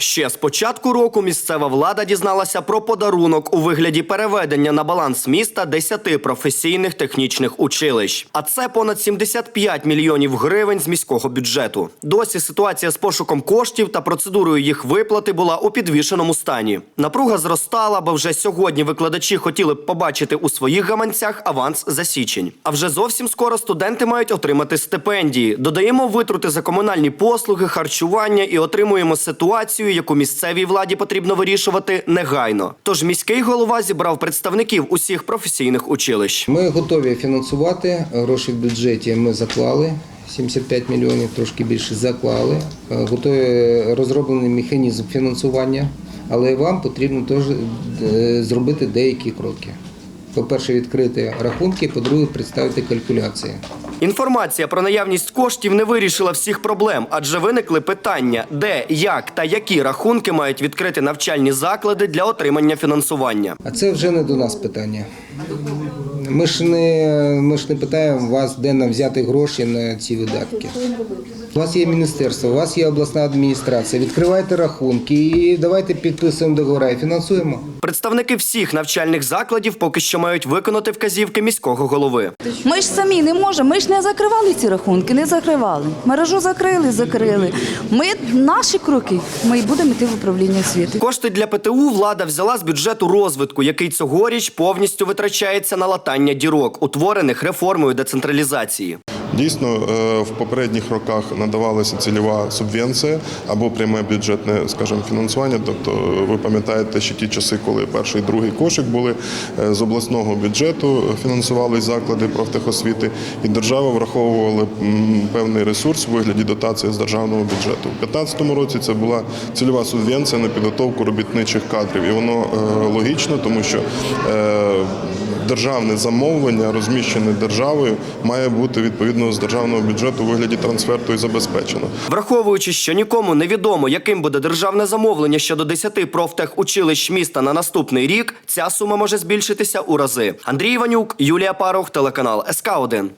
Ще з початку року місцева влада дізналася про подарунок у вигляді переведення на баланс міста 10 професійних технічних училищ. А це понад 75 мільйонів гривень з міського бюджету. Досі ситуація з пошуком коштів та процедурою їх виплати була у підвішеному стані. Напруга зростала, бо вже сьогодні викладачі хотіли б побачити у своїх гаманцях аванс за січень. А вже зовсім скоро студенти мають отримати стипендії. Додаємо витрути за комунальні послуги, харчування і отримуємо ситуацію, яку місцевій владі потрібно вирішувати негайно. Тож міський голова зібрав представників усіх професійних училищ. Ми готові фінансувати. Гроші в бюджеті ми заклали. 75 мільйонів, трошки більше заклали. Е, Готові розроблений механізм фінансування, але вам потрібно теж е, зробити деякі кроки. По-перше, відкрити рахунки, по-друге, представити калькуляції. Інформація про наявність коштів не вирішила всіх проблем, адже виникли питання, де, як та які рахунки мають відкрити навчальні заклади для отримання фінансування. А це вже не до нас питання. Ми ж не, ми ж не питаємо вас, де нам взяти гроші на ці видатки. У вас є міністерство, у вас є обласна адміністрація. Відкривайте рахунки і давайте підписуємо договори і фінансуємо. Представники всіх навчальних закладів поки що мають виконати вказівки міського голови. Ми ж самі не можемо, ми ж не закривали ці рахунки, не закривали. Мережу закрили, закрили. Ми наші кроки, ми будемо йти в управління освіти. Кошти для ПТУ влада взяла з бюджету розвитку, який цьогоріч повністю витрачається на латання дірок, утворених реформою децентралізації. Дійсно, е, в попередніх роках надавалася цільова субвенція або пряме бюджетне, скажімо, фінансування. Тобто, ви пам'ятаєте, ще ті часи, коли перший і другий кошик були е, з обласного бюджету, фінансувались заклади профтехосвіти, і держава враховувала певний ресурс у вигляді дотації з державного бюджету. У 2015 році це була цільова субвенція на підготовку робітничих кадрів, і воно е, логічно, тому що державне замовлення, розміщене державою, має бути відповідно з державного бюджету у вигляді трансферту і забезпечено. Враховуючи, що нікому не відомо, яким буде державне замовлення щодо 10 профтехучилищ міста на наступний рік, ця сума може збільшитися у рази. Андрій Іванюк, Юлія Парох, телеканал СК 1